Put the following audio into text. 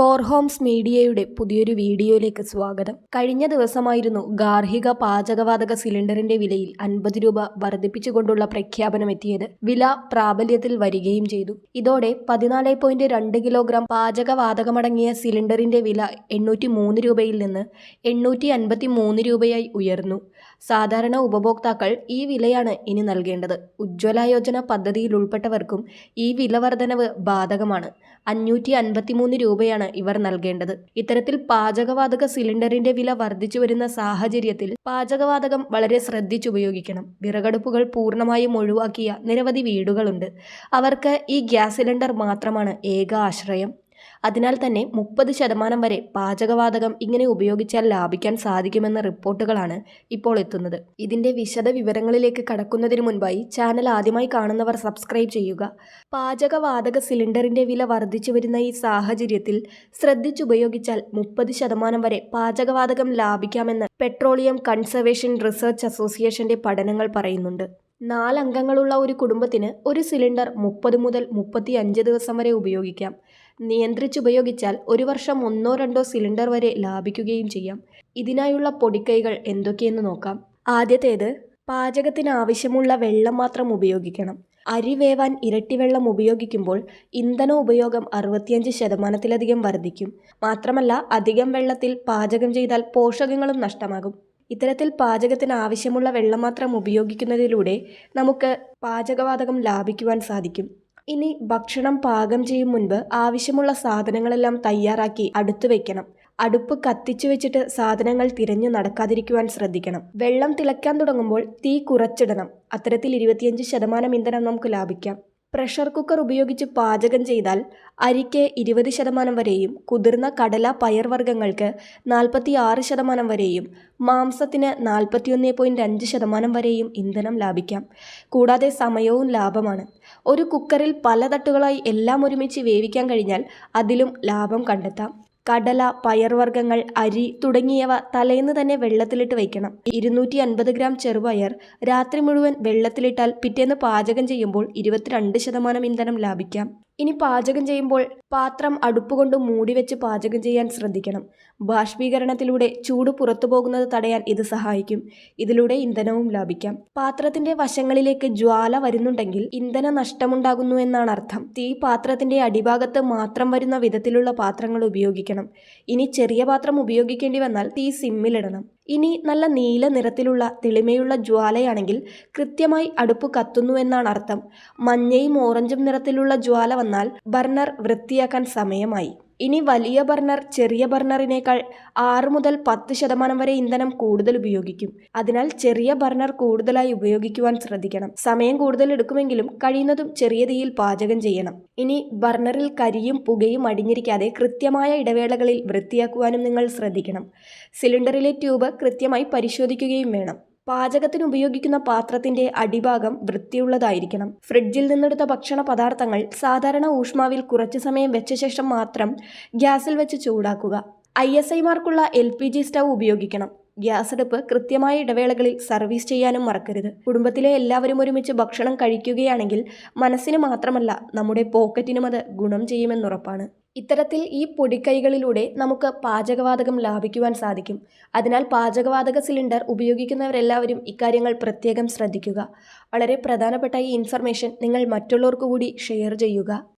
Four Holmes മീഡിയയുടെ പുതിയൊരു വീഡിയോയിലേക്ക് സ്വാഗതം. കഴിഞ്ഞ ദിവസമായിരുന്നു ഗാർഹിക പാചകവാതക സിലിണ്ടറിന്റെ വിലയിൽ അൻപത് രൂപ വർദ്ധിപ്പിച്ചുകൊണ്ടുള്ള പ്രഖ്യാപനം എത്തിയത് വില പ്രാബല്യത്തിൽ വരികയും ചെയ്തു. ഇതോടെ പതിനാല് പോയിന്റ് രണ്ട് കിലോഗ്രാം പാചകവാതകമടങ്ങിയ സിലിണ്ടറിന്റെ വില എണ്ണൂറ്റി മൂന്ന് രൂപയിൽ നിന്ന് എണ്ണൂറ്റി അൻപത്തി മൂന്ന് രൂപയായി ഉയർന്നു. സാധാരണ ഉപഭോക്താക്കൾ ഈ വിലയാണ് ഇനി നൽകേണ്ടത്. ഉജ്ജ്വല യോജന പദ്ധതിയിൽ ഉൾപ്പെട്ടവർക്കും ഈ വില വർധനവ് ബാധകമാണ്. അഞ്ഞൂറ്റി അൻപത്തിമൂന്ന് രൂപയാണ് ഇവർ നൽകേണ്ടത്. ഇത്തരത്തിൽ പാചകവാതക സിലിണ്ടറിന്റെ വില വർദ്ധിച്ചു വരുന്ന സാഹചര്യത്തിൽ പാചകവാതകം വളരെ ശ്രദ്ധിച്ചുപയോഗിക്കണം. വിറകടുപ്പുകൾ പൂർണമായും ഒഴിവാക്കിയ നിരവധി വീടുകളുണ്ട്. അവർക്ക് ഈ ഗ്യാസ് സിലിണ്ടർ മാത്രമാണ് ഏക ആശ്രയം. അതിനാൽ തന്നെ മുപ്പത് ശതമാനം വരെ പാചകവാതകം ഇങ്ങനെ ഉപയോഗിച്ചാൽ ലാഭിക്കാൻ സാധിക്കുമെന്ന റിപ്പോർട്ടുകളാണ് ഇപ്പോൾ എത്തുന്നത്. ഇതിന്റെ വിശദ വിവരങ്ങളിലേക്ക് കടക്കുന്നതിന് മുൻപായി ചാനൽ ആദ്യമായി കാണുന്നവർ സബ്സ്ക്രൈബ് ചെയ്യുക. പാചകവാതക സിലിണ്ടറിന്റെ വില വർദ്ധിച്ചു വരുന്ന ഈ സാഹചര്യത്തിൽ ശ്രദ്ധിച്ചുപയോഗിച്ചാൽ മുപ്പത് ശതമാനം വരെ പാചകവാതകം ലാഭിക്കാമെന്ന് പെട്രോളിയം കൺസർവേഷൻ റിസർച്ച് അസോസിയേഷന്റെ പഠനങ്ങൾ പറയുന്നുണ്ട്. നാലംഗങ്ങളുള്ള ഒരു കുടുംബത്തിന് ഒരു സിലിണ്ടർ മുപ്പത് മുതൽ മുപ്പത്തി അഞ്ച് ദിവസം വരെ ഉപയോഗിക്കാം. നിയന്ത്രിച്ചുപയോഗിച്ചാൽ ഒരു വർഷം ഒന്നോ രണ്ടോ സിലിണ്ടർ വരെ ലാഭിക്കുകയും ചെയ്യാം. ഇതിനായുള്ള പൊടിക്കൈകൾ എന്തൊക്കെയെന്ന് നോക്കാം. ആദ്യത്തേത് പാചകത്തിന് ആവശ്യമുള്ള വെള്ളം മാത്രം ഉപയോഗിക്കണം. അരി വേവാൻ ഇരട്ടി വെള്ളം ഉപയോഗിക്കുമ്പോൾ ഇന്ധന ഉപയോഗം അറുപത്തിയഞ്ച് ശതമാനത്തിലധികം വർദ്ധിക്കും. മാത്രമല്ല അധികം വെള്ളത്തിൽ പാചകം ചെയ്താൽ പോഷകങ്ങളും നഷ്ടമാകും. ഇത്തരത്തിൽ പാചകത്തിന് ആവശ്യമുള്ള വെള്ളം മാത്രം ഉപയോഗിക്കുന്നതിലൂടെ നമുക്ക് പാചകവാതകം ലാഭിക്കുവാൻ സാധിക്കും. ഇനി ഭക്ഷണം പാകം ചെയ്യും മുൻപ് ആവശ്യമുള്ള സാധനങ്ങളെല്ലാം തയ്യാറാക്കി അടുത്തു വെക്കണം. അടുപ്പ് കത്തിച്ചു വെച്ചിട്ട് സാധനങ്ങൾ തിരഞ്ഞു നടക്കാതിരിക്കുവാൻ ശ്രദ്ധിക്കണം. വെള്ളം തിളയ്ക്കാൻ തുടങ്ങുമ്പോൾ തീ കുറച്ചിടണം. അത്തരത്തിൽ ഇരുപത്തിയഞ്ച് ശതമാനം ഇന്ധനം നമുക്ക് ലാഭിക്കാം. പ്രഷർ കുക്കർ ഉപയോഗിച്ച് പാചകം ചെയ്താൽ അരിക്ക് ഇരുപത് ശതമാനം വരെയും കുതിർന്ന കടല പയർവർഗങ്ങൾക്ക് നാൽപ്പത്തി ആറ് ശതമാനം വരെയും മാംസത്തിന് നാൽപ്പത്തിയൊന്ന് പോയിന്റ് അഞ്ച് ശതമാനം വരെയും ഇന്ധനം ലാഭിക്കാം. കൂടാതെ സമയവും ലാഭമാണ്. ഒരു കുക്കറിൽ പല തട്ടുകളായി എല്ലാം ഒരുമിച്ച് വേവിക്കാൻ കഴിഞ്ഞാൽ അതിലും ലാഭം കണ്ടെത്താം. കടല പയർവർഗങ്ങൾ അരി തുടങ്ങിയവ തലേന്ന് തന്നെ വെള്ളത്തിലിട്ട് വയ്ക്കണം ഇരുന്നൂറ്റി അൻപത് ഗ്രാം ചെറുപയർ രാത്രി മുഴുവൻ വെള്ളത്തിലിട്ടാൽ പിറ്റേന്ന് പാചകം ചെയ്യുമ്പോൾ ഇരുപത്തിരണ്ട് ശതമാനം ഇന്ധനം ലാഭിക്കാം. ഇനി പാചകം ചെയ്യുമ്പോൾ പാത്രം അടുപ്പുകൊണ്ട് മൂടി വെച്ച് പാചകം ചെയ്യാൻ ശ്രദ്ധിക്കണം. ബാഷ്പീകരണത്തിലൂടെ ചൂട് പുറത്തു പോകുന്നത് തടയാൻ ഇത് സഹായിക്കും. ഇതിലൂടെ ഇന്ധനവും ലാഭിക്കാം. പാത്രത്തിന്റെ വശങ്ങളിലേക്ക് ജ്വാല വരുന്നുണ്ടെങ്കിൽ ഇന്ധന നഷ്ടമുണ്ടാകുന്നു എന്നാണ് അർത്ഥം. തീ പാത്രത്തിന്റെ അടിഭാഗത്ത് മാത്രം വരുന്ന വിധത്തിലുള്ള പാത്രങ്ങൾ ഉപയോഗിക്കണം. ഇനി ചെറിയ പാത്രം ഉപയോഗിക്കേണ്ടി വന്നാൽ തീ സിമ്മിലിടണം. ഇനി നല്ല നീല നിറത്തിലുള്ള തെളിമയുള്ള ജ്വാലയാണെങ്കിൽ കൃത്യമായി അടുപ്പ് കത്തുന്നു എന്നാണ് അർത്ഥം. മഞ്ഞയും ഓറഞ്ചും നിറത്തിലുള്ള ജ്വാല വന്നാൽ ബർണർ വൃത്തിയാക്കാൻ സമയമായി. ഇനി വലിയ ബർണർ ചെറിയ ബർണറിനേക്കാൾ ആറ് മുതൽ പത്ത് ശതമാനം വരെ ഇന്ധനം കൂടുതൽ ഉപയോഗിക്കും. അതിനാൽ ചെറിയ ബർണർ കൂടുതലായി ഉപയോഗിക്കുവാൻ ശ്രദ്ധിക്കണം. സമയം കൂടുതൽ എടുക്കുമെങ്കിലും കഴിയുന്നതും ചെറിയ തീയിൽ പാചകം ചെയ്യണം. ഇനി ബർണറിൽ കരിയും പുകയും അടിഞ്ഞിരിക്കാതെ കൃത്യമായ ഇടവേളകളിൽ വൃത്തിയാക്കുവാനും നിങ്ങൾ ശ്രദ്ധിക്കണം. സിലിണ്ടറിലെ ട്യൂബ് കൃത്യമായി പരിശോധിക്കുകയും വേണം. പാചകത്തിന് ഉപയോഗിക്കുന്ന പാത്രത്തിന്റെ അടിഭാഗം വൃത്തിയുള്ളതായിരിക്കണം. ഫ്രിഡ്ജിൽ നിന്നെടുത്ത ഭക്ഷണ പദാർത്ഥങ്ങൾ സാധാരണ ഊഷ്മാവിൽ കുറച്ചു സമയം വെച്ച ശേഷം മാത്രം ഗ്യാസിൽ വെച്ച് ചൂടാക്കുക. ഐ എസ് ഐമാർക്കുള്ള എൽ പി ജി സ്റ്റൗ ഉപയോഗിക്കണം. ഗ്യാസ് അടുപ്പ് കൃത്യമായ ഇടവേളകളിൽ സർവീസ് ചെയ്യാനും മറക്കരുത്. കുടുംബത്തിലെ എല്ലാവരും ഒരുമിച്ച് ഭക്ഷണം കഴിക്കുകയാണെങ്കിൽ മനസ്സിന് മാത്രമല്ല നമ്മുടെ പോക്കറ്റിനും അത് ഗുണം ചെയ്യുമെന്നുറപ്പാണ്. ഇത്തരത്തിൽ ഈ പൊടിക്കൈകളിലൂടെ നമുക്ക് പാചകവാതകം ലാഭിക്കുവാൻ സാധിക്കും. അതിനാൽ പാചകവാതക സിലിണ്ടർ ഉപയോഗിക്കുന്നവരെല്ലാവരും ഇക്കാര്യങ്ങൾ പ്രത്യേകം ശ്രദ്ധിക്കുക. വളരെ പ്രധാനപ്പെട്ട ഈ ഇൻഫർമേഷൻ നിങ്ങൾ മറ്റുള്ളവർക്ക് കൂടി ഷെയർ ചെയ്യുക.